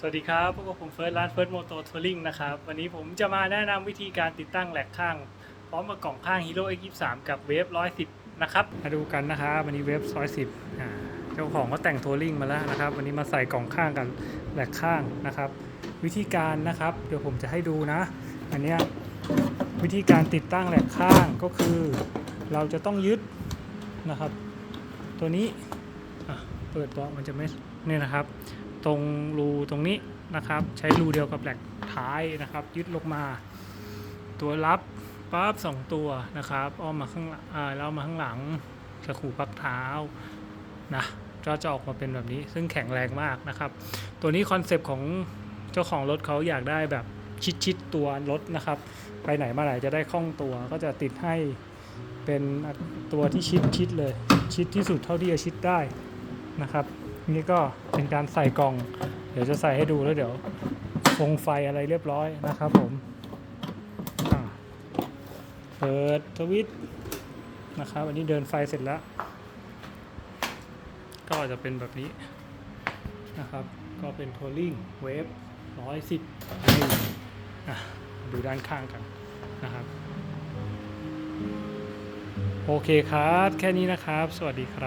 สวัสดีครับพวกบผมเฟิร์สร้านเฟิร์สโมโตทัวริงนะครับ วันนี้ผมจะมาแนะนำวิธีการติดตั้งแหลกข้าง พร้อมกับกล่องข้าง Hero X23 กับเวฟ110 นะครับ มาดูกันนะครับวันนี้เวฟ110อ่าเจ้าของก็แต่งทัวริงมาแล้วนะครับ วันนี้มาใส่กล่องข้างกันแหลกข้างนะครับ วิธีการนะครับ เดี๋ยวผมจะให้ดูนะ อันเนี้ยวิธีการติดตั้งแหลกข้างก็คือ เราจะต้องยึดนะครับ ตัวนี้เปิดตัวมันจะไม่เนี่ยนะครับ ตรงรูตรงนี้นะครับ ใช้รูเดียวกับแหลกท้ายนะครับ ยึดลงมา ตัวรับปั๊บสองตัวนะครับอ้อมมาข้างหลังอ่าแล้วมาข้างหลังสกรูปลักเท้านะก็จะออกมาเป็นแบบนี้ ซึ่งแข็งแรงมากนะครับ ตัวนี้คอนเซปต์ของเจ้าของรถเขาอยากได้แบบชิดๆตัวรถนะครับ ไปไหนมาไหนจะได้คล่องตัว ก็จะติดให้เป็นตัวที่ชิดชิดเลย ชิดที่สุดเท่าที่จะชิดได้นะครับ นี่ก็ เป็นการใส่กล่อง เดี๋ยวจะใส่ให้ดูแล้วเดี๋ยวคงไฟอะไรเรียบร้อยนะครับผมเปิดสวิตนะครับอันนี้เดินไฟเสร็จแล้ว ก็จะเป็นแบบนี้นะครับ ก็เป็นโทลิ่งเวฟร้อยสิบดูด้านข้างกันนะครับ โอเคครับ แค่นี้นะครับ สวัสดีครับ